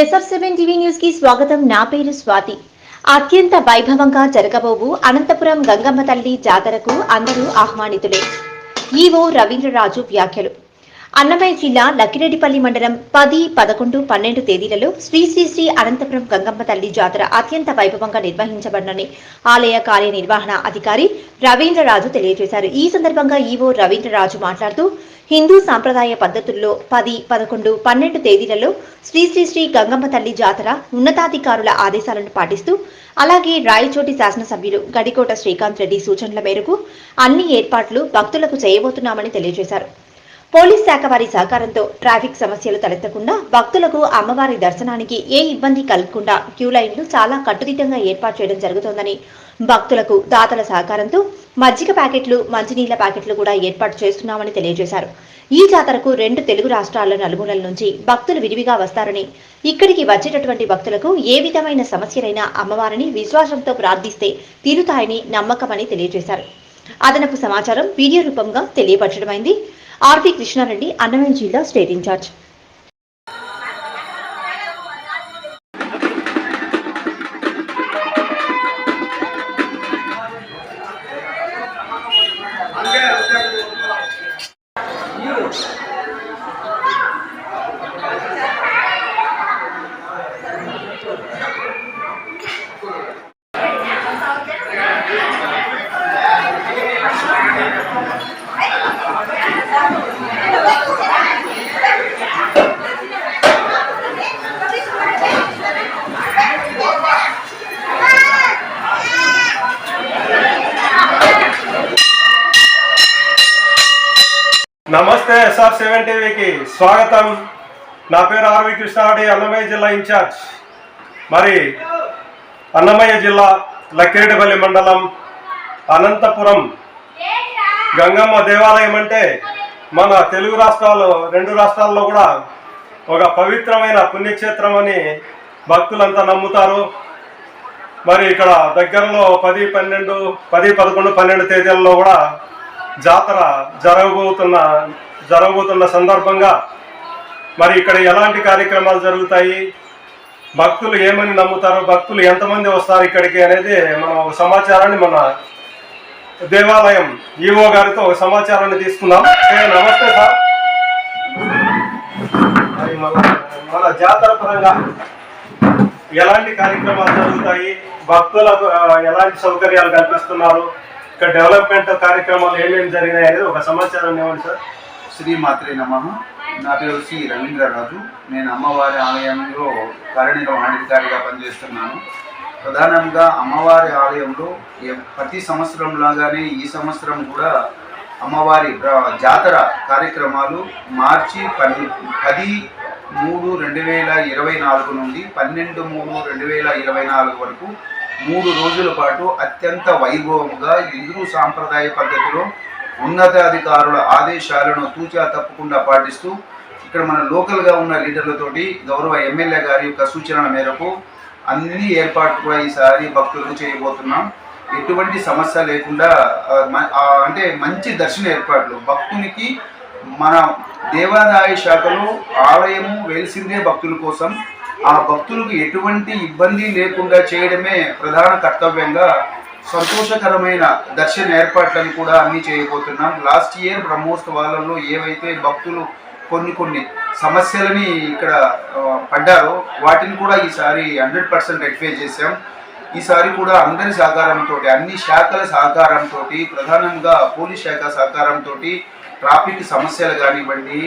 SR seven TV న్యూస్కి స్వాగతం. నా పేరు స్వాతి. అత్యంత వైభవంగా జరగబోవు అనంతపురం గంగమ్మ తల్లి జాతరకు అందరూ ఆహ్వానితులే. ఈవో రవీంద్రరాజు వ్యాఖ్యలు. అన్నమయ్య జిల్లా లక్కిరెడ్డిపల్లి మండలం పది పదకొండు పన్నెండు తేదీలలో శ్రీ శ్రీ శ్రీ అనంతపురం గంగమ్మ తల్లి జాతర అత్యంత వైభవంగా నిర్వహించబడనని ఆలయ కార్యనిర్వహణ అధికారి రవీంద్రరాజు తెలియజేశారు. ఈ సందర్భంగా ఈవో రవీంద్రరాజు మాట్లాడుతూ హిందూ సాంప్రదాయ పద్ధతుల్లో పది పదకొండు పన్నెండు తేదీలలో శ్రీ శ్రీ శ్రీ గంగమ్మ తల్లి జాతర ఉన్నతాధికారుల ఆదేశాలను పాటిస్తూ అలాగే రాయచోటి శాసనసభ్యులు గడికోట శ్రీకాంత్ రెడ్డి సూచనల మేరకు అన్ని ఏర్పాట్లు భక్తులకు చేయబోతున్నామని తెలియజేశారు. పోలీస్ శాఖ వారి సహకారంతో ట్రాఫిక్ సమస్యలు తలెత్తకుండా భక్తులకు అమ్మవారి దర్శనానికి ఏ ఇబ్బంది కలగకుండా క్యూ లైన్లు చాలా కట్టుదిట్టంగా ఏర్పాటు చేయడం జరుగుతోందని భక్తులకు దాతల సహకారంతో మజ్జిగ ప్యాకెట్లు మంచినీళ్ళ ప్యాకెట్లు కూడా ఏర్పాటు చేస్తున్నామని తెలియజేశారు. ఈ జాతరకు రెండు తెలుగు రాష్ట్రాల నలుమూలల నుంచి భక్తులు విరివిగా వస్తారని ఇక్కడికి వచ్చేటటువంటి భక్తులకు ఏ విధమైన సమస్యలైనా అమ్మవారిని విశ్వాసంతో ప్రార్థిస్తే తీరుతాయని నమ్మకమని తెలియజేశారు. అదనపు సమాచారం వీడియో రూపంగా తెలియపరచడమైంది. ఆర్పి కృష్ణారెడ్డి అన్నమయ్య జిల్లా స్టేట్ ఇన్ఛార్జ్. నమస్తే ఎస్ఆర్ సెవెన్ టీవీకి స్వాగతం. నా పేరు ఆర్వి కృష్ణారెడ్డి అన్నమయ్య జిల్లా ఇన్ఛార్జ్. మరి అన్నమయ్య జిల్లా లక్కిరెడ్డిపల్లి మండలం అనంతపురం గంగమ్మ దేవాలయం అంటే మన తెలుగు రాష్ట్రాలు రెండు రాష్ట్రాల్లో కూడా ఒక పవిత్రమైన పుణ్యక్షేత్రం అని భక్తులంతా నమ్ముతారు. మరి ఇక్కడ దగ్గరలో పది పన్నెండు పది పదకొండు పన్నెండు తేదీలలో కూడా జాతర జరగబోతున్న జరగబోతున్న సందర్భంగా మరి ఇక్కడ ఎలాంటి కార్యక్రమాలు జరుగుతాయి? భక్తులు ఏమని నమ్ముతారు? భక్తులు ఎంతమంది వస్తారు ఇక్కడికి అనేది మనం ఒక సమాచారాన్ని మన దేవాలయం ఈవో గారితో ఒక సమాచారాన్ని తీసుకుందాం. నమస్తే సార్. మరి మన జాతర పరంగా ఎలాంటి కార్యక్రమాలు జరుగుతాయి? భక్తులకు ఎలాంటి సౌకర్యాలు కల్పిస్తున్నారు? ఇక్కడ డెవలప్మెంట్ కార్యక్రమాలు ఏమేమి జరిగినాయి అనేది ఒక సమాచారం ఇవ్వండి సార్. శ్రీ మాత్రే నమ. నా పేరు శ్రీ రవీంద్రరాజు నేను అమ్మవారి ఆలయంలో కార్యనిర్వహణాధికారిగా పనిచేస్తున్నాను. ప్రధానంగా అమ్మవారి ఆలయంలో ప్రతి సంవత్సరం లాగానే ఈ సంవత్సరం కూడా అమ్మవారి జాతర కార్యక్రమాలు మార్చి పది పది మూడు రెండు వేల ఇరవై నాలుగు నుండి పన్నెండు మూడు రెండు వేల ఇరవై నాలుగు వరకు మూడు రోజుల పాటు అత్యంత వైభవంగా హిందూ సాంప్రదాయ పద్ధతిలో ఉన్నతాధికారుల ఆదేశాలను తూచా తప్పకుండా పాటిస్తూ ఇక్కడ మన లోకల్గా ఉన్న లీడర్లతోటి గౌరవ ఎమ్మెల్యే గారి యొక్క సూచనల మేరకు అన్ని ఏర్పాట్లు కూడా ఈసారి భక్తులకు చేయబోతున్నాం. ఎటువంటి సమస్య లేకుండా అంటే మంచి దర్శన ఏర్పాట్లు. భక్తునికి మన దేవాదాయ శాఖలో ఆలయము వెలిసిందే భక్తుల కోసం. ఆ భక్తులకు ఎటువంటి ఇబ్బంది లేకుండా చేయడమే ప్రధాన కర్తవ్యంగా సంతోషకరమైన దర్శన ఏర్పాట్లను కూడా అన్ని చేయబోతున్నాం. లాస్ట్ ఇయర్ బ్రహ్మోత్సవాలలో ఏవైతే భక్తులు కొన్ని కొన్ని సమస్యలని ఇక్కడ పడ్డారో వాటిని కూడా ఈసారి హండ్రెడ్ పర్సెంట్ రెక్టిఫై చేశాం. ఈసారి కూడా అందరి సహకారంతో అన్ని శాఖల సహకారంతో ప్రధానంగా పోలీస్ శాఖ సహకారంతో ట్రాఫిక్ సమస్యలు కానివ్వండి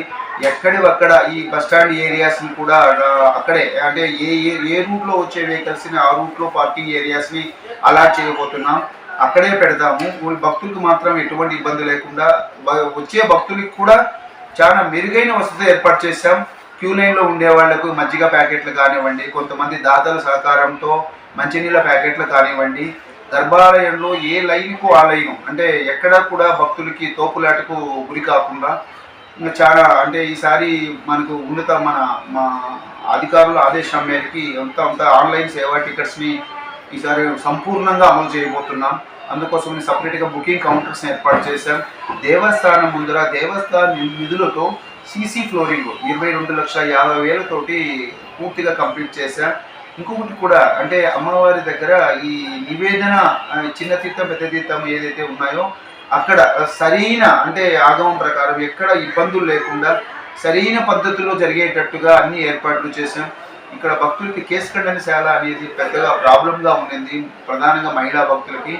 ఎక్కడివక్కడ ఈ బస్టాండ్ ఏరియాస్ని కూడా అక్కడే అంటే ఏ ఏ ఏ రూట్లో వచ్చే వెహికల్స్ని ఆ రూట్లో పార్కింగ్ ఏరియాస్ని అలాట్ చేయబోతున్నాం. అక్కడే పెడతాము వాళ్ళ భక్తులకు మాత్రం ఎటువంటి ఇబ్బంది లేకుండా వచ్చే భక్తులకు కూడా చాలా మెరుగైన వసతి ఏర్పాటు చేశాం. క్యూ లైన్లో ఉండే వాళ్ళకు మజ్జిగ ప్యాకెట్లు కానివ్వండి కొంతమంది దాతల సహకారంతో మంచినీళ్ళ ప్యాకెట్లు కానివ్వండి. గర్భాలయంలో ఏ లైన్కు ఆ లైను? అంటే ఎక్కడ కూడా భక్తులకి తోపులాటకు గురి కాకుండా ఇంకా చాలా అంటే ఈసారి మనకు ఉన్నత మన మా అధికారుల ఆదేశం మేరకి అంత అంత ఆన్లైన్ సేవా టికెట్స్ని ఈసారి సంపూర్ణంగా అమలు చేయబోతున్నాం. అందుకోసం సపరేట్గా బుకింగ్ కౌంటర్స్ ఏర్పాటు చేశాం. దేవస్థానం ముందర దేవస్థాన నిధులతో సీసీ ఫ్లోరింగ్ ఇరవై రెండు లక్షల యాభై వేలతోటి పూర్తిగా కంప్లీట్ చేశాం. ఇంకొకటి కూడా అంటే అమ్మవారి దగ్గర ఈ నివేదన చిన్న తీర్థం పెద్ద తీర్థం ఏదైతే ఉన్నాయో అక్కడ సరైన అంటే ఆగమం ప్రకారం ఎక్కడ ఇబ్బందులు లేకుండా సరైన పద్ధతిలో జరిగేటట్టుగా అన్ని ఏర్పాట్లు చేశాం. ఇక్కడ భక్తులకి కేసు ఖండనశాల అనేది పెద్దగా ప్రాబ్లంగా ఉండింది. ప్రధానంగా మహిళా భక్తులకి.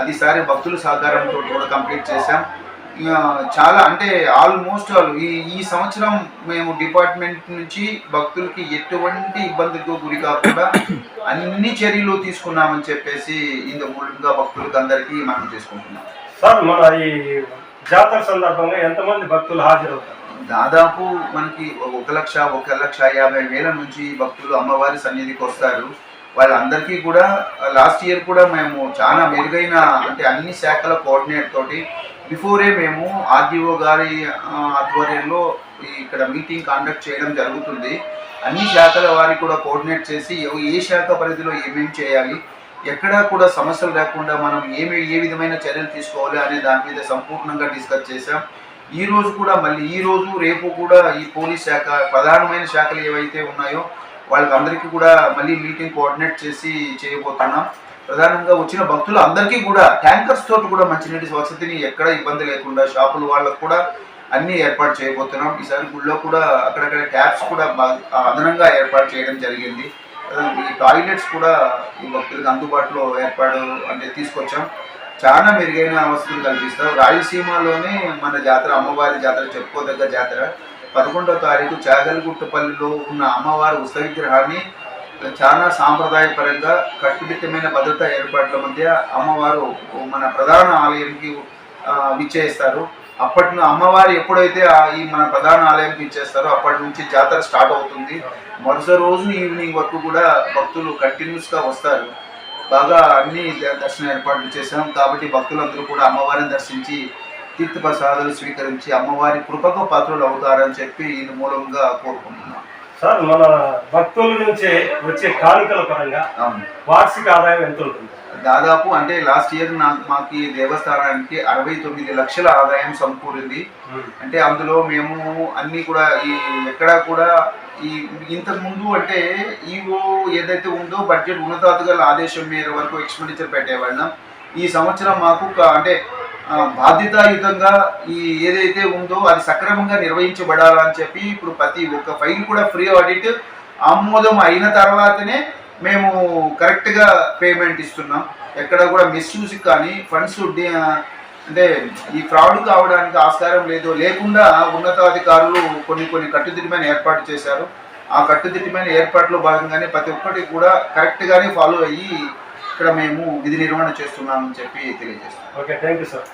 అది సారి భక్తుల సహకారంతో కూడా కంప్లీట్ చేశాం. ఇక చాలా అంటే ఆల్మోస్ట్ ఆల్ ఈ ఈ సంవత్సరం మేము డిపార్ట్మెంట్ నుంచి భక్తులకి ఎటువంటి ఇబ్బందులకు గురి కాకుండా అన్ని చర్యలు తీసుకున్నామని చెప్పేసి ఇంత మూలంగా భక్తులకు అందరికీ మనం చేసుకుంటున్నాం. సార్ మన ఈ జాతర సందర్భంగా ఎంతమంది భక్తులు హాజరవుతారు? దాదాపు మనకి ఒక లక్ష ఒక లక్ష యాభై వేల నుంచి భక్తులు అమ్మవారి సన్నిధికి వస్తారు. వాళ్ళందరికీ కూడా లాస్ట్ ఇయర్ కూడా మేము చాలా మెరుగైన అంటే అన్ని శాఖల కోఆర్డినేట్ తోటి బిఫోరే మేము ఆర్డీఓ గారి ఆధ్వర్యంలో ఇక్కడ మీటింగ్ కండక్ట్ చేయడం జరుగుతుంది. అన్ని శాఖల వారికి కూడా కోఆర్డినేట్ చేసి ఏ శాఖ పరిధిలో ఏమేమి చేయాలి ఎక్కడా కూడా సమస్యలు లేకుండా మనం ఏమి ఏ విధమైన చర్యలు తీసుకోవాలి అనే దాని మీద సంపూర్ణంగా డిస్కస్ చేశాం. ఈ రోజు కూడా మళ్ళీ ఈ రోజు రేపు కూడా ఈ పోలీస్ శాఖ ప్రధానమైన శాఖలు ఏవైతే ఉన్నాయో వాళ్ళకి అందరికీ కూడా మళ్ళీ మీటింగ్ కోఆర్డినేట్ చేసి చేయబోతున్నాం. ప్రధానంగా వచ్చిన భక్తులు అందరికీ కూడా ట్యాంకర్స్ తోటి కూడా మంచినీటి వసతిని ఎక్కడ ఇబ్బంది లేకుండా షాపుల వాళ్ళకు కూడా అన్ని ఏర్పాటు చేయబోతున్నాం. ఈసారి గుళ్ళో కూడా అక్కడక్కడ ట్యాప్స్ కూడా బాగా అదనంగా ఏర్పాటు చేయడం జరిగింది. ఈ టాయిలెట్స్ కూడా ఈ భక్తులకు అందుబాటులో ఏర్పాటు అంటే తీసుకొచ్చాం. చాలా మెరుగైన వసతులు కల్పిస్తాం రాయలసీమలోనే మన జాతర అమ్మవారి జాతర చెప్పుకోదగ్గ జాతర. పదకొండవ తారీఖు చాగలగుట్టపల్లిలో ఉన్న అమ్మవారి ఉత్సవ విగ్రహాన్ని చాలా సాంప్రదాయపరంగా కట్టుదిట్టమైన భద్రతా ఏర్పాట్ల మధ్య అమ్మవారు మన ప్రధాన ఆలయంకి విచ్చేస్తారు. అప్పటి అమ్మవారు ఎప్పుడైతే ఈ మన ప్రధాన ఆలయంకి ఇచ్చేస్తారో అప్పటి నుంచి జాతర స్టార్ట్ అవుతుంది. మరుసటి రోజు ఈవినింగ్ వరకు కూడా భక్తులు కంటిన్యూస్గా వస్తారు. బాగా అన్ని దర్శన ఏర్పాట్లు చేశాం. కాబట్టి భక్తులందరూ కూడా అమ్మవారిని దర్శించి తీర్థ ప్రసాదాలు స్వీకరించి అమ్మవారి కృపకు పాత్రలు అవుతారని చెప్పి ఈ మూలంగా కోరుకుంటున్నాం. సార్ మన భక్తుల నుంచి వచ్చే కానుకల పరంగా వార్షిక ఆదాయం ఎంత ఉంటుంది దాదాపు అంటే లాస్ట్ ఇయర్ నాకు మాకు దేవస్థానానికి అరవై తొమ్మిది లక్షల ఆదాయం సమకూరింది. అంటే అందులో మేము అన్ని కూడా ఈ ఎక్కడా కూడా ఈ ఇంతకు ముందు అంటే ఈవో ఏదైతే ఉందో బడ్జెట్ ఉన్నతాధికారుల ఆదేశం మేర వరకు ఎక్స్పెండిచర్ పెట్టేవాళ్ళం. ఈ సంవత్సరం మాకు అంటే బాధ్యతాయుతంగా ఈ ఏదైతే ఉందో అది సక్రమంగా నిర్వహించబడాలని చెప్పి ఇప్పుడు ప్రతి ఒక్క ఫైల్ కూడా ఫ్రీ ఆడిట్ ఆమోదం అయిన తర్వాతనే మేము కరెక్ట్గా పేమెంట్ ఇస్తున్నాం. ఎక్కడ కూడా మిస్యూజ్ కానీ ఫండ్స్ అంటే ఈ ఫ్రాడ్ కావడానికి ఆస్కారం లేదు. లేకుండా ఉన్నతాధికారులు కొన్ని కొన్ని కట్టుదిట్టమైన ఏర్పాటు చేశారు. ఆ కట్టుదిట్టమైన ఏర్పాట్లో భాగంగానే ప్రతి ఒక్కటి కూడా కరెక్ట్గానే ఫాలో అయ్యి ఇక్కడ మేము విధి నిర్వహణ చేస్తున్నామని చెప్పి తెలియజేస్తాం ఓకే థ్యాంక్ యూ సార్